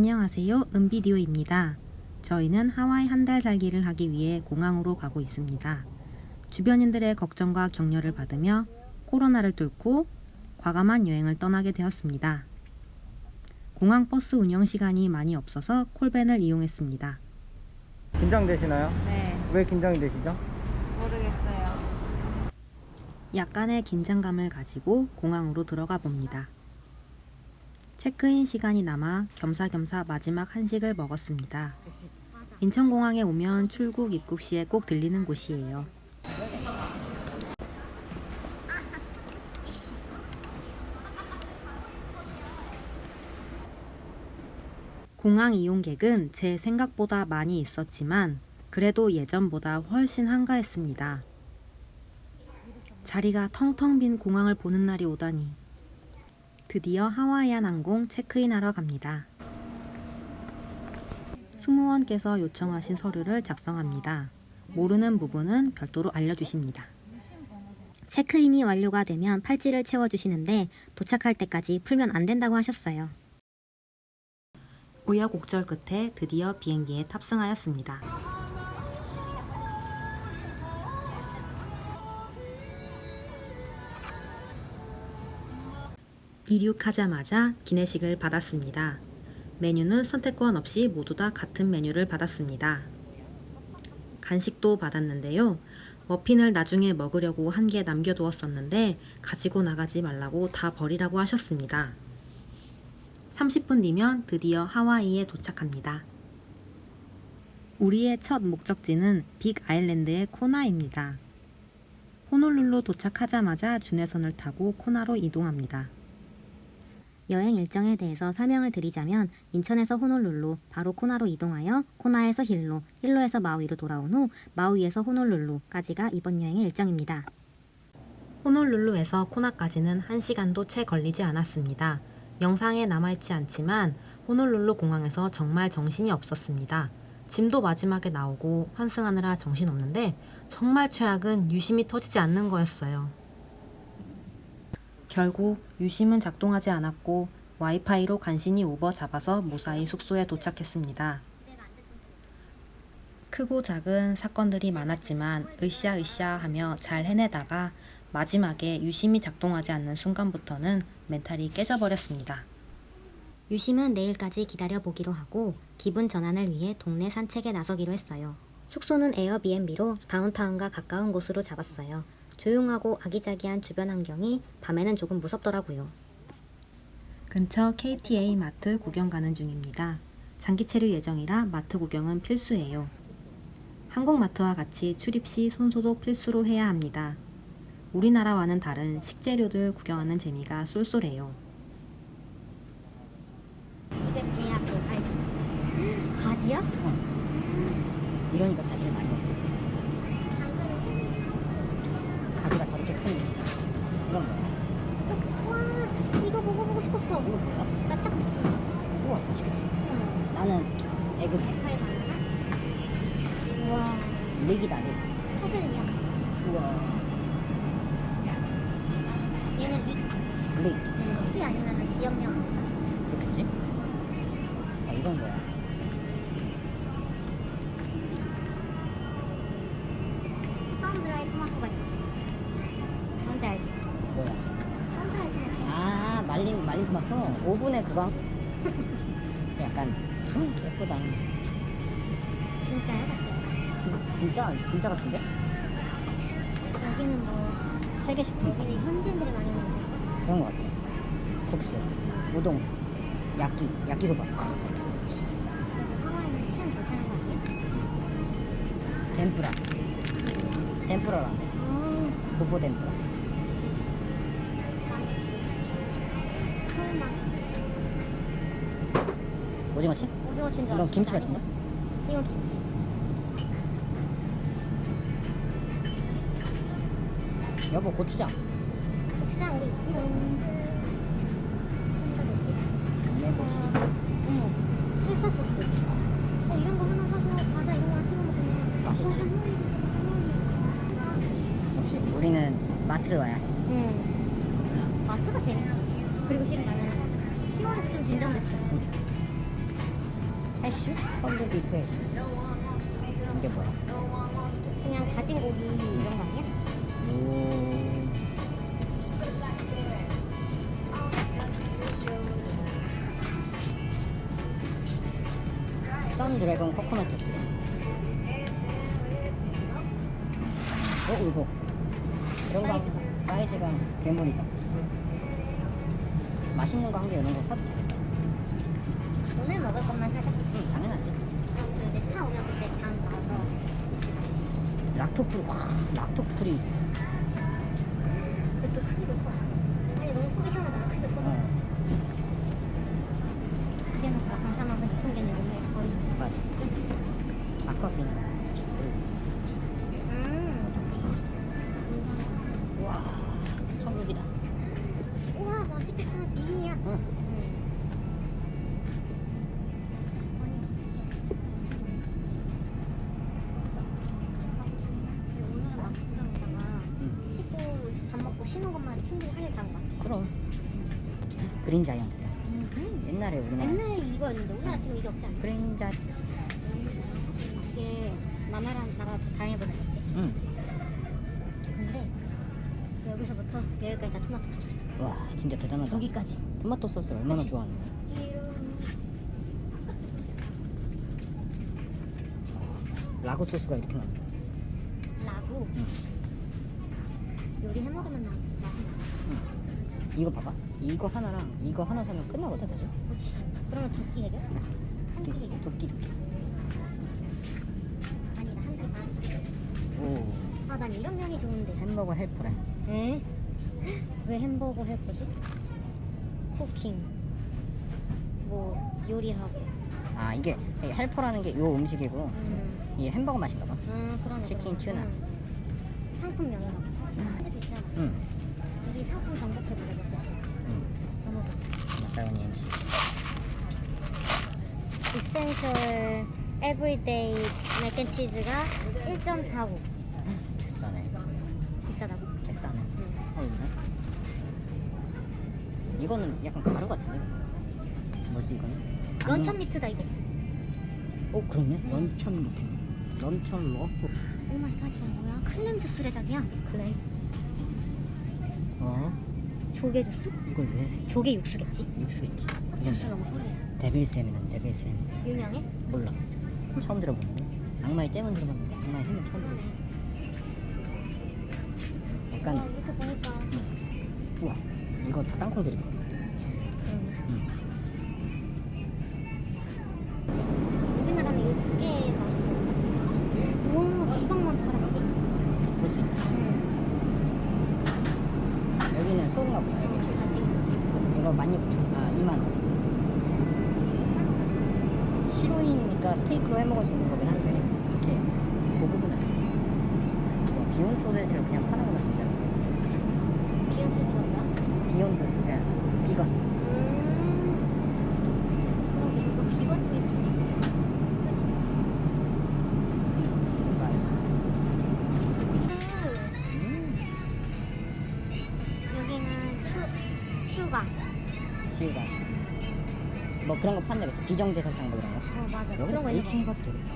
안녕하세요. 은비디오입니다. 저희는 하와이 한 달 살기를 하기 위해 공항으로 가고 있습니다. 주변인들의 걱정과 격려를 받으며 코로나를 뚫고 과감한 여행을 떠나게 되었습니다. 공항 버스 운영 시간이 많이 없어서 콜밴을 이용했습니다. 긴장되시나요? 네, 왜 긴장이 되시죠? 모르겠어요. 약간의 긴장감을 가지고 공항으로 들어가 봅니다. 체크인 시간이 남아 겸사겸사 마지막 한식을 먹었습니다. 인천공항에 오면 출국 입국 시에 꼭 들리는 곳이에요. 공항 이용객은 제 생각보다 많이 있었지만 그래도 예전보다 훨씬 한가했습니다. 자리가 텅텅 빈 공항을 보는 날이 오다니. 드디어 하와이안 항공 체크인하러 갑니다. 승무원께서 요청하신 서류를 작성합니다. 모르는 부분은 별도로 알려주십니다. 체크인이 완료가 되면 팔찌를 채워주시는데 도착할 때까지 풀면 안 된다고 하셨어요. 우여곡절 끝에 드디어 비행기에 탑승하였습니다. 이륙하자마자 기내식을 받았습니다. 메뉴는 선택권 없이 모두 다 같은 메뉴를 받았습니다. 간식도 받았는데요. 머핀을 나중에 먹으려고 한 개 남겨두었었는데 가지고 나가지 말라고 다 버리라고 하셨습니다. 30분 뒤면 드디어 하와이에 도착합니다. 우리의 첫 목적지는 빅 아일랜드의 코나입니다. 호놀룰루 도착하자마자 주내선을 타고 코나로 이동합니다. 여행 일정에 대해서 설명을 드리자면 인천에서 호놀룰루, 바로 코나로 이동하여 코나에서 힐로, 힐로에서 마우이로 돌아온 후 마우이에서 호놀룰루까지가 이번 여행의 일정입니다. 호놀룰루에서 코나까지는 1시간도 채 걸리지 않았습니다. 영상에 남아있지 않지만 호놀룰루 공항에서 정말 정신이 없었습니다. 짐도 마지막에 나오고 환승하느라 정신없는데 정말 최악은 유심이 터지지 않는 거였어요. 결국 유심은 작동하지 않았고 와이파이로 간신히 우버 잡아서 무사히 숙소에 도착했습니다. 크고 작은 사건들이 많았지만 으쌰으쌰 하며 잘 해내다가 마지막에 유심이 작동하지 않는 순간부터는 멘탈이 깨져버렸습니다. 유심은 내일까지 기다려보기로 하고 기분 전환을 위해 동네 산책에 나서기로 했어요. 숙소는 에어비앤비로 다운타운과 가까운 곳으로 잡았어요. 조용하고 아기자기한 주변 환경이 밤에는 조금 무섭더라고요. 근처 KTA 마트 구경 가는 중입니다. 장기 체류 예정이라 마트 구경은 필수예요. 한국 마트와 같이 출입 시 손소독 필수로 해야 합니다. 우리나라와는 다른 식재료들 구경하는 재미가 쏠쏠해요. 이게 대학 가지. 가지요? 이러니까 가지를 많이 먹죠. 릭이다 릭. 파슬리야. 우와 얘는 이 릭. 이 아니면 지역명. 그렇겠지? 아 이건 뭐야? 썬드라이 토마토가 있었어. 뭔지 알지? 뭐야? 썬드라이 토마토. 아 말린 말린 토마토 오븐에 그거 약간 음, 예쁘다. 진짜요? 진짜 진짜 같은데? 여기는 뭐 세계 식품 여기 현지인들이 많이 먹는 거. 그런 거 같아. 국수, 우동, 야끼, 야끼소바, 하와이는 치안 괜찮은 거 아니야? 덴푸라, 덴푸라라, 어, 고포 덴푸라. 설마 오징어칩? 오징어 친줄 이건 알았어. 김치 같은데? 이건 김치. 여보 고추장. 고추장 우리 있지롱. 살사 소스. 어, 이런 거 하나 사서 과자 이런 거랑 찍어 먹으면 맛있지? 어, 할머니도 지금 할머니. 역시 우리는 마트를 와야 해. 응. 마트가 재밌지. 그리고 실은 나는 10월에서 좀 진정됐어. 해쉬? 컬드 비프 해쉬. 이게 뭐야? 그냥 다진 고기 이런 거 아니야? 오. 썬 드래곤 코코넛 주스. 어, 이거. 이런 거 사이즈가. 사이즈가 괴물이다. 맛있는 거 한 개 이런 거 사도 되겠다. 오늘 먹을 것만 사자. 응, 당연하지. 근데 차 오면 그때 잠 봐서. 락토프리, 와, 락토프리. 하늘 간 거야. 그럼. 그린 자이언트다. 음. 옛날에 우리나라. 옛날에 이거였는데 우리나라 지금 이게 없지 않나? 그린 자. 이게 나라랑 나라가 더 다양해 보는 거지. 응. 근데 여기서부터 여기까지 다 토마토 소스. 와, 진짜 대단하다. 저기까지. 토마토 소스 얼마나 좋아하는데. 라고 소스가 이렇게 많아. 라구. 응. 요리 해 먹으면 나맛 이. 이거 봐봐. 이거 하나랑 이거 하나 사면 끝나거든 사실. 그렇지. 그러면 두 끼 해결? 한끼 해결? 두끼 두 끼. 아니다 한 끼 반. 오. 아난 이런 면이 좋은데. 햄버거 헬퍼래. 에? 왜 햄버거 할 거지? 쿠킹. 뭐 요리하고. 아 이게 이 헬퍼라는 게 요 음식이고 음. 이 햄버거 맛인가 봐. 음 그러네. 치킨. 튜나. 음. 상품 명이라고. 한제도 있잖아. 응. 우리 상품 정복해보자 엠치. 이센셜 에브리데이 맥앤치즈가 1.45 개싸네. 비싸다고? 개싸네. 응. 어 있네. 이거는 약간 가루 같은데? 뭐지 이거는? 런천 미트다 이거 어 그러네. 런천 미트. 런천 러프. 오 마이 갓 이건 뭐야? 클램 주스래 자기야 그래. 어? 조개 주스? 이걸 왜? 조개 육수겠지? 육수 있지. 주스 이건 너무 소리야 데빌쌤이는 데빌쌤. 유명해? 몰라. 처음 들어보는데. 악마의 잼은 들어봤는데 악마의 힘은 처음 들어. 와 약간 이렇게 보니까 우와 이거 다 땅콩 들이다. 그러네 우리나라는 이 두 개가 있어 와 지방만 팔아 그럴 수 있다. 여기는 소인가 보다. 여기 저기. 아직 이 거 16,000, 아 2만 시로이니까 스테이크로 해 먹을 수 있는 거긴 한데 이렇게 고급은 아니지. 와, 비욘 소세지를 그냥 파는 뭐 그런 거 판대 그랬어. 비정제 설탕 뭐 이런 거. 어 맞아 여기서 그런 거 베이킹 있는 거 해봐도 되겠다.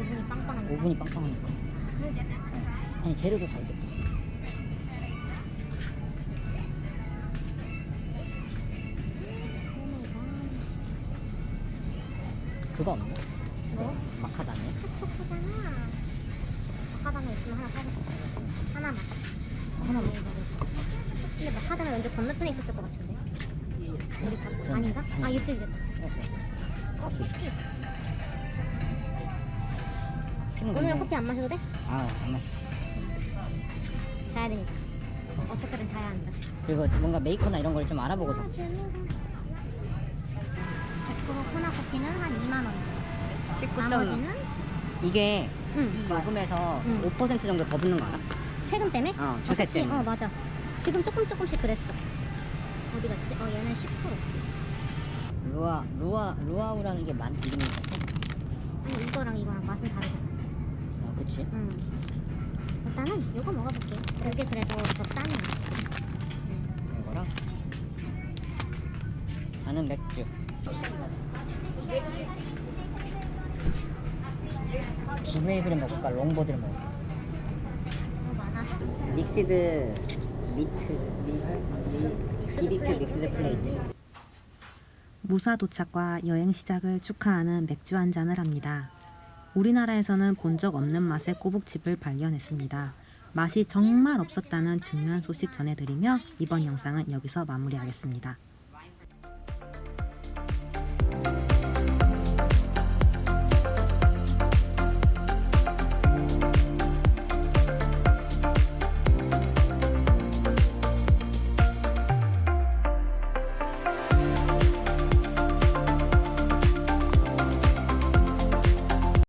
오븐이 빵빵한 거 오븐이 빵빵하니까. 아니 재료도 살겠다. 그거 없네. 뭐? 마카다미. 핫초코잖아 마카다미 있으면 하나 사고 싶어 하나만 하나만. 근데 마카다미 왠지 건너편에 있었을 것 같은데. 아닌가? 아 이쪽이겠다 커피. 피는 오늘은. 커피 안 마셔도 돼? 아, 안 마시지. 자야 되니까 어떻게든 자야 한다 그리고 뭔가 메이커나 이런 걸 좀 알아보고서. 백프로 코나 커피는 한 2만 원 19점. 나머지는 이게 응 이 요금에서 응. 5% 정도 더 붙는 거 알아? 세금 때문에? 어, 주세 그치? 때문에. 어 맞아 지금 조금 조금씩 그랬어 어디 갔지? 어 얘는 10% 루아, 루아, 루아우라는 게 만, 이름이. 아니 이거랑 이거랑 맛은 다르잖아 아, 그치. 응 일단은 이거 먹어볼게 이게 그래도 더 싸네 이거랑. 나는 맥주. 기브에이브를 먹을까 롱보드를 먹을까 믹스드 미트 미, 미, BBQ 믹스드 플레이트 무사 도착과 여행 시작을 축하하는 맥주 한 잔을 합니다. 우리나라에서는 본 적 없는 맛의 꼬북집을 발견했습니다. 맛이 정말 없었다는 중요한 소식 전해드리며 이번 영상은 여기서 마무리하겠습니다.